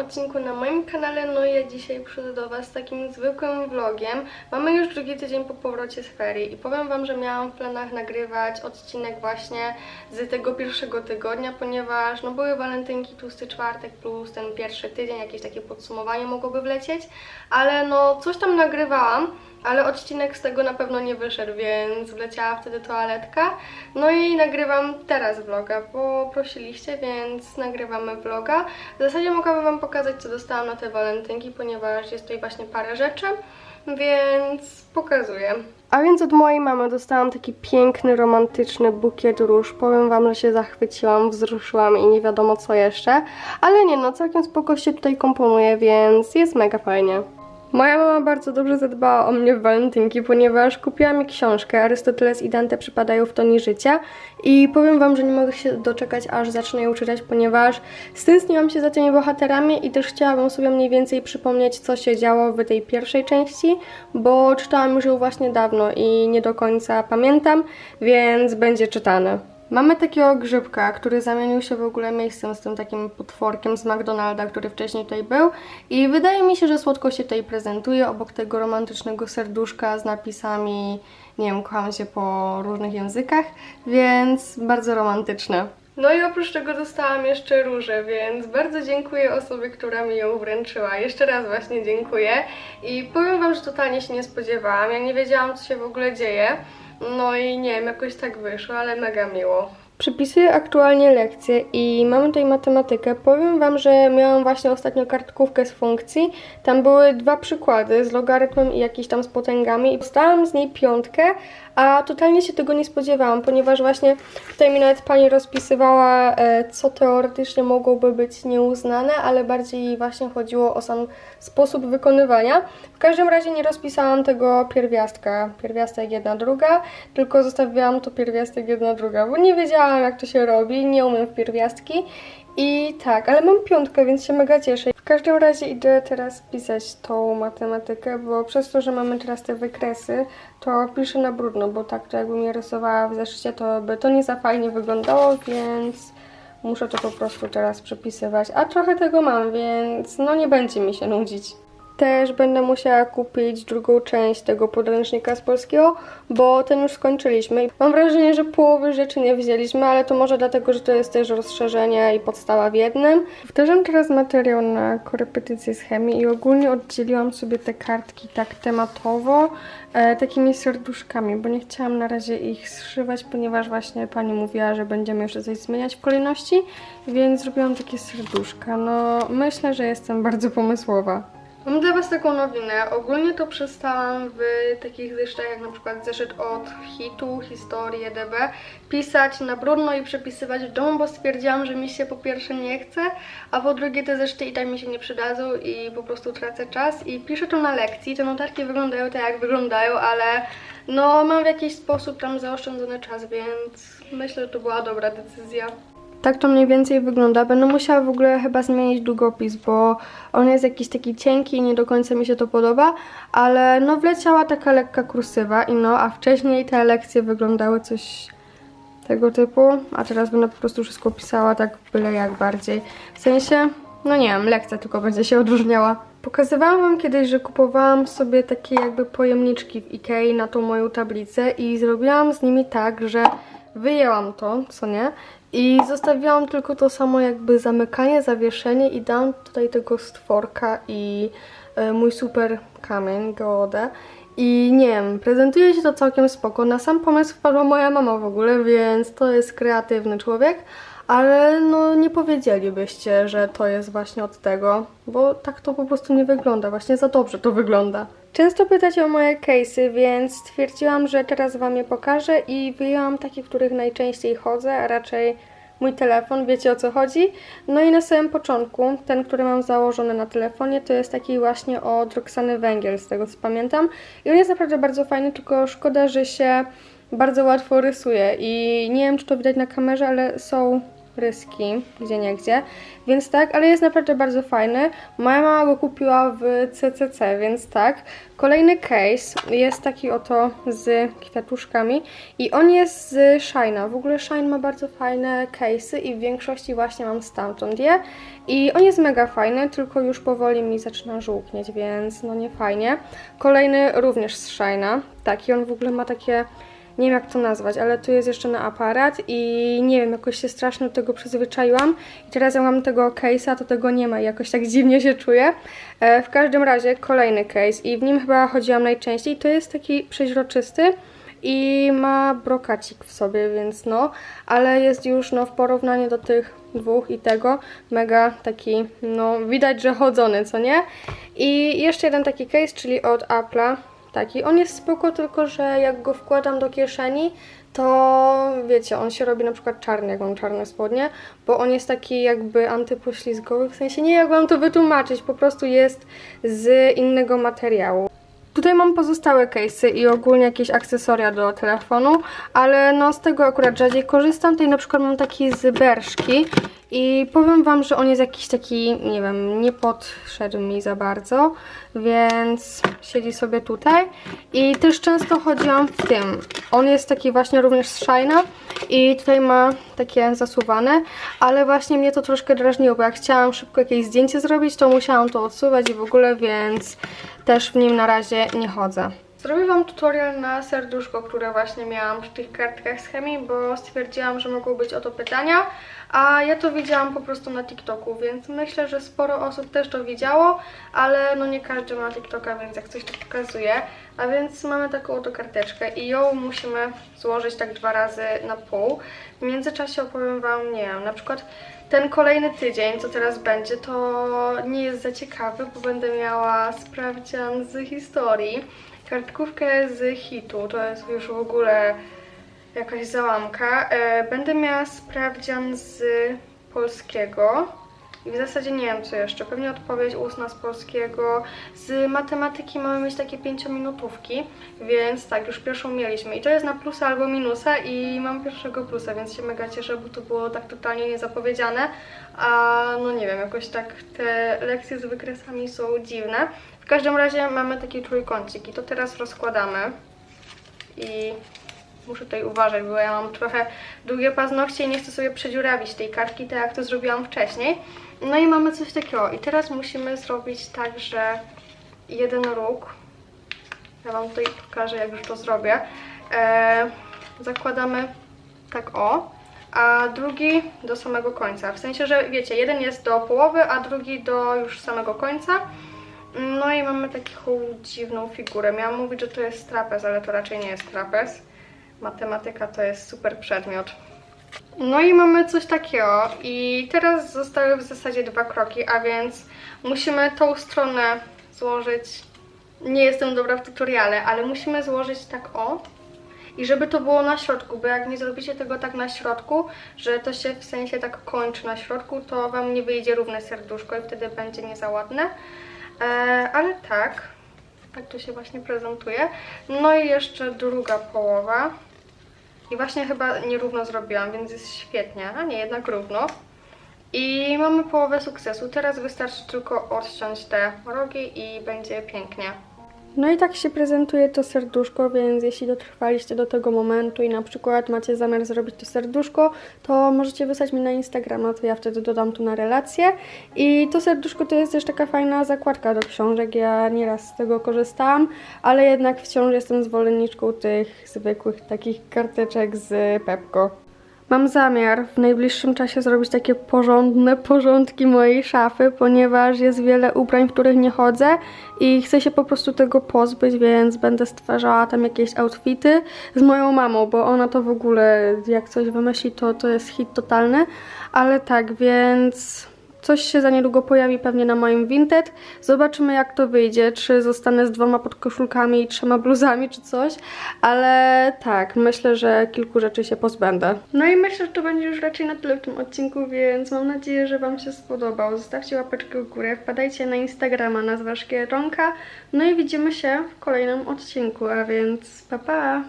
odcinku na moim kanale. No ja dzisiaj przyjdę do Was z takim zwykłym vlogiem. Mamy już drugi tydzień po powrocie z ferii i powiem Wam, że miałam w planach nagrywać odcinek właśnie z tego pierwszego tygodnia, ponieważ no były walentynki, tłusty czwartek plus ten pierwszy tydzień, jakieś takie podsumowanie mogłoby wlecieć, ale no coś tam nagrywałam. Ale odcinek z tego na pewno nie wyszedł, więc wleciała wtedy toaletka. No i nagrywam teraz vloga, bo prosiliście, więc nagrywamy vloga. W zasadzie mogłabym Wam pokazać, co dostałam na te walentynki, ponieważ jest tutaj właśnie parę rzeczy, więc pokazuję. A więc od mojej mamy dostałam taki piękny, romantyczny bukiet róż. Powiem Wam, że się zachwyciłam, wzruszyłam i nie wiadomo co jeszcze. Ale nie no, całkiem spoko się tutaj komponuje, więc jest mega fajnie. Moja mama bardzo dobrze zadbała o mnie w walentynki, ponieważ kupiła mi książkę Arystoteles i Dante przypadają w tonie życia i powiem wam, że nie mogę się doczekać, aż zacznę ją czytać, ponieważ stęskniłam się za tymi bohaterami i też chciałabym sobie mniej więcej przypomnieć, co się działo w tej pierwszej części, bo czytałam już ją właśnie dawno i nie do końca pamiętam, więc będzie czytane. Mamy takiego grzybka, który zamienił się w ogóle miejscem z tym takim potworkiem z McDonalda, który wcześniej tutaj był i wydaje mi się, że słodko się tutaj prezentuje obok tego romantycznego serduszka z napisami, nie wiem, kocham się po różnych językach, więc bardzo romantyczne. No i oprócz tego dostałam jeszcze różę, więc bardzo dziękuję osobie, która mi ją wręczyła. Jeszcze raz właśnie dziękuję i powiem Wam, że totalnie się nie spodziewałam. Ja nie wiedziałam, co się w ogóle dzieje. No i nie wiem, jakoś tak wyszło, ale mega miło. Przypisuję aktualnie lekcje i mamy tutaj matematykę. Powiem Wam, że miałam właśnie ostatnio kartkówkę z funkcji. Tam były dwa przykłady z logarytmem i jakiś tam z potęgami. Dostałam z niej piątkę, a totalnie się tego nie spodziewałam, ponieważ właśnie tutaj mi nawet pani rozpisywała, e, co teoretycznie mogłoby być nieuznane, ale bardziej właśnie chodziło o sam sposób wykonywania. W każdym razie nie rozpisałam tego pierwiastka, pierwiastek jedna druga, tylko zostawiłam to pierwiastek jedna druga, bo nie wiedziałam jak to się robi, nie umiem w pierwiastki. I tak, ale mam piątkę, więc się mega cieszę. W każdym razie idę teraz pisać tą matematykę, bo przez to, że mamy teraz te wykresy, to piszę na brudno, bo tak to jakbym je rysowała w zeszycie, to by to nie za fajnie wyglądało, więc muszę to po prostu teraz przepisywać. A trochę tego mam, więc no nie będzie mi się nudzić. Też będę musiała kupić drugą część tego podręcznika z polskiego, bo ten już skończyliśmy. Mam wrażenie, że połowy rzeczy nie wzięliśmy, ale to może dlatego, że to jest też rozszerzenie i podstawa w jednym. Wdrażam teraz materiał na korepetycję z chemii i ogólnie oddzieliłam sobie te kartki tak tematowo, e, takimi serduszkami, bo nie chciałam na razie ich zszywać, ponieważ właśnie pani mówiła, że będziemy jeszcze coś zmieniać w kolejności, więc zrobiłam takie serduszka. No myślę, że jestem bardzo pomysłowa. Mam dla Was taką nowinę. Ogólnie to przestałam w takich zeszytach jak na przykład zeszyt od hitu, historii, EDB pisać na brudno i przepisywać w domu, bo stwierdziłam, że mi się po pierwsze nie chce, a po drugie te zeszyty i tak mi się nie przydadzą i po prostu tracę czas i piszę to na lekcji. Te notatki wyglądają tak jak wyglądają, ale no mam w jakiś sposób tam zaoszczędzony czas, więc myślę, że to była dobra decyzja. Tak to mniej więcej wygląda. Będę musiała w ogóle chyba zmienić długopis, bo on jest jakiś taki cienki i nie do końca mi się to podoba, ale no wleciała taka lekka kursywa i no, a wcześniej te lekcje wyglądały coś tego typu, a teraz będę po prostu wszystko pisała tak byle jak bardziej. W sensie, no nie wiem, lekcja tylko będzie się odróżniała. Pokazywałam wam kiedyś, że kupowałam sobie takie jakby pojemniczki w Ikei na tą moją tablicę i zrobiłam z nimi tak, że wyjęłam to, co nie, i zostawiłam tylko to samo jakby zamykanie, zawieszenie i dałam tutaj tego stworka i e, mój super kamień, geodę. I nie wiem, prezentuje się to całkiem spoko. Na sam pomysł wpadła moja mama w ogóle, więc to jest kreatywny człowiek. Ale no nie powiedzielibyście, że to jest właśnie od tego, bo tak to po prostu nie wygląda, właśnie za dobrze to wygląda. Często pytacie o moje case'y, więc stwierdziłam, że teraz Wam je pokażę i wyjęłam takie, w których najczęściej chodzę, a raczej mój telefon, wiecie o co chodzi. No i na samym początku, ten, który mam założony na telefonie, to jest taki właśnie od Roxany Węgiel, z tego co pamiętam. I on jest naprawdę bardzo fajny, tylko szkoda, że się bardzo łatwo rysuje i nie wiem, czy to widać na kamerze, ale są pryski, gdzie nie gdzie, więc tak, ale jest naprawdę bardzo fajny. Moja mama go kupiła w CCC, więc tak. Kolejny case jest taki oto z kwiatuszkami i on jest z Shine'a. W ogóle Shine ma bardzo fajne case'y i w większości właśnie mam stamtąd je. I on jest mega fajny, tylko już powoli mi zaczyna żółknieć, więc no nie fajnie. Kolejny również z Shine'a. Taki on w ogóle ma takie nie wiem jak to nazwać, ale tu jest jeszcze na aparat i nie wiem, jakoś się strasznie do tego przyzwyczaiłam i teraz jak mam tego case'a, to tego nie ma i jakoś tak dziwnie się czuję. E, w każdym razie kolejny case i w nim chyba chodziłam najczęściej, to jest taki przeźroczysty i ma brokacik w sobie, więc no, ale jest już no w porównaniu do tych dwóch i tego mega taki, no widać, że chodzony, co nie? I jeszcze jeden taki case, czyli od Apple'a, taki. On jest spoko, tylko że jak go wkładam do kieszeni, to wiecie, on się robi na przykład czarny, jak mam czarne spodnie, bo on jest taki jakby antypoślizgowy, w sensie nie jak mam to wytłumaczyć, po prostu jest z innego materiału. Tutaj mam pozostałe case'y i ogólnie jakieś akcesoria do telefonu, ale no z tego akurat rzadziej korzystam. Tutaj na przykład mam taki z Berszki i powiem Wam, że on jest jakiś taki, nie wiem, nie podszedł mi za bardzo, więc siedzi sobie tutaj. I też często chodziłam w tym. On jest taki właśnie również z Shine'a i tutaj ma takie zasuwane, ale właśnie mnie to troszkę drażniło, bo jak chciałam szybko jakieś zdjęcie zrobić, to musiałam to odsuwać i w ogóle, więc też w nim na razie nie chodzę. Zrobię Wam tutorial na serduszko, które właśnie miałam przy tych kartkach z chemii, bo stwierdziłam, że mogą być o to pytania, a ja to widziałam po prostu na TikToku, więc myślę, że sporo osób też to widziało, ale no nie każdy ma TikToka, więc jak coś to pokazuje. A więc mamy taką oto karteczkę i ją musimy złożyć tak dwa razy na pół. W międzyczasie opowiem Wam, nie wiem, na przykład ten kolejny tydzień, co teraz będzie, to nie jest za ciekawy, bo będę miała sprawdzian z historii, kartkówkę z hitu, to jest już w ogóle jakaś załamka. E, Będę miała sprawdzian z polskiego i w zasadzie nie wiem co jeszcze, pewnie odpowiedź ustna z polskiego. Z matematyki mamy mieć takie pięciominutówki, więc tak, już pierwszą mieliśmy i to jest na plusa albo minusa i mam pierwszego plusa, więc się mega cieszę, bo to było tak totalnie niezapowiedziane, a no nie wiem, jakoś tak te lekcje z wykresami są dziwne. W każdym razie mamy taki trójkącik i to teraz rozkładamy i muszę tutaj uważać, bo ja mam trochę długie paznokcie i nie chcę sobie przedziurawić tej kartki, tak jak to zrobiłam wcześniej. No i mamy coś takiego i teraz musimy zrobić tak, że jeden róg, ja Wam tutaj pokażę jak już to zrobię, e, zakładamy tak o, a drugi do samego końca. W sensie, że wiecie, jeden jest do połowy, a drugi do już samego końca. No i mamy taką dziwną figurę. Miałam mówić, że to jest trapez, ale to raczej nie jest trapez. Matematyka to jest super przedmiot. No i mamy coś takiego i teraz zostały w zasadzie dwa kroki, a więc musimy tą stronę złożyć, nie jestem dobra w tutoriale, ale musimy złożyć tak o i żeby to było na środku, bo jak nie zrobicie tego tak na środku, że to się w sensie tak kończy na środku, to Wam nie wyjdzie równe serduszko i wtedy będzie nie za ładne. E, ale tak, tak to się właśnie prezentuje. No i jeszcze druga połowa. I właśnie chyba nierówno zrobiłam, więc jest świetnie. A nie, jednak równo. I mamy połowę sukcesu. Teraz wystarczy tylko odciąć te rogi i będzie pięknie. No i tak się prezentuje to serduszko, więc jeśli dotrwaliście do tego momentu i na przykład macie zamiar zrobić to serduszko, to możecie wysłać mi na Instagrama, to ja wtedy dodam tu na relację. I to serduszko to jest też taka fajna zakładka do książek, ja nieraz z tego korzystałam, ale jednak wciąż jestem zwolenniczką tych zwykłych takich karteczek z Pepko. Mam zamiar w najbliższym czasie zrobić takie porządne porządki mojej szafy, ponieważ jest wiele ubrań, w których nie chodzę i chcę się po prostu tego pozbyć, więc będę stwarzała tam jakieś outfity z moją mamą, bo ona to w ogóle jak coś wymyśli, to to jest hit totalny, ale tak, więc Coś się za niedługo pojawi pewnie na moim Vinted. Zobaczymy jak to wyjdzie, czy zostanę z dwoma podkoszulkami i trzema bluzami, czy coś. Ale tak, myślę, że kilku rzeczy się pozbędę. No i myślę, że to będzie już raczej na tyle w tym odcinku, więc mam nadzieję, że Wam się spodobał. Zostawcie łapeczkę w górę, wpadajcie na Instagrama, nazwa Szkieronka. No i widzimy się w kolejnym odcinku, a więc pa pa!